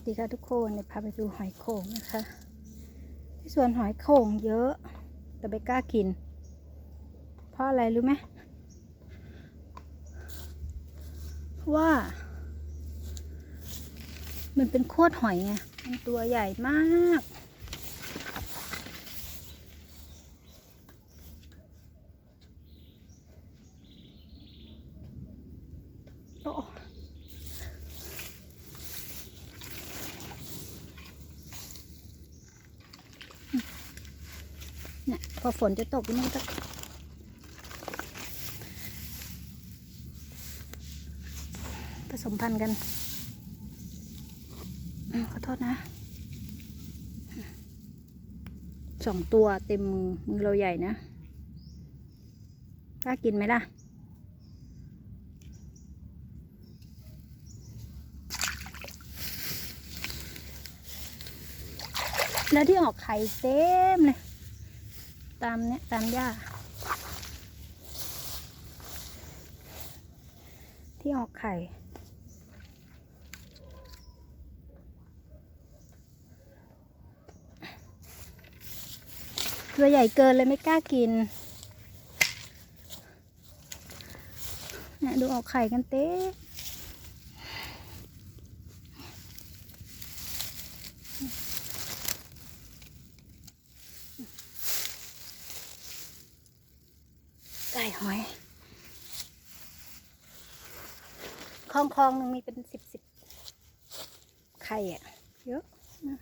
สดีค่ะทุกคนเนี่ยพาไปดูหอยโข่งนะคะที่สวนหอยโข่งเยอะ แต่ไม่กล้ากิน เพราะอะไรรู้ไหมเพราะว่า มันเป็นโคตรหอยไงมันตัวใหญ่มากโอ้เนี่ย พอฝนจะตกมันก็ผสมพันธุ์กันขอโทษนะสองตัวเต็มมือ มือเราใหญ่นะกล้ากินไหมล่ะ แล้วที่ออกไข่เต็มเลย ตามเนี้ยตามหญ้า ที่ออกไข่ ตัวใหญ่เกินเลยไม่กล้ากินเนี่ยดูออกไข่กันเต้ไส่หอยคลองคลองหนึ่งมีเป็นสิบสิบไข่อะเยอะนะ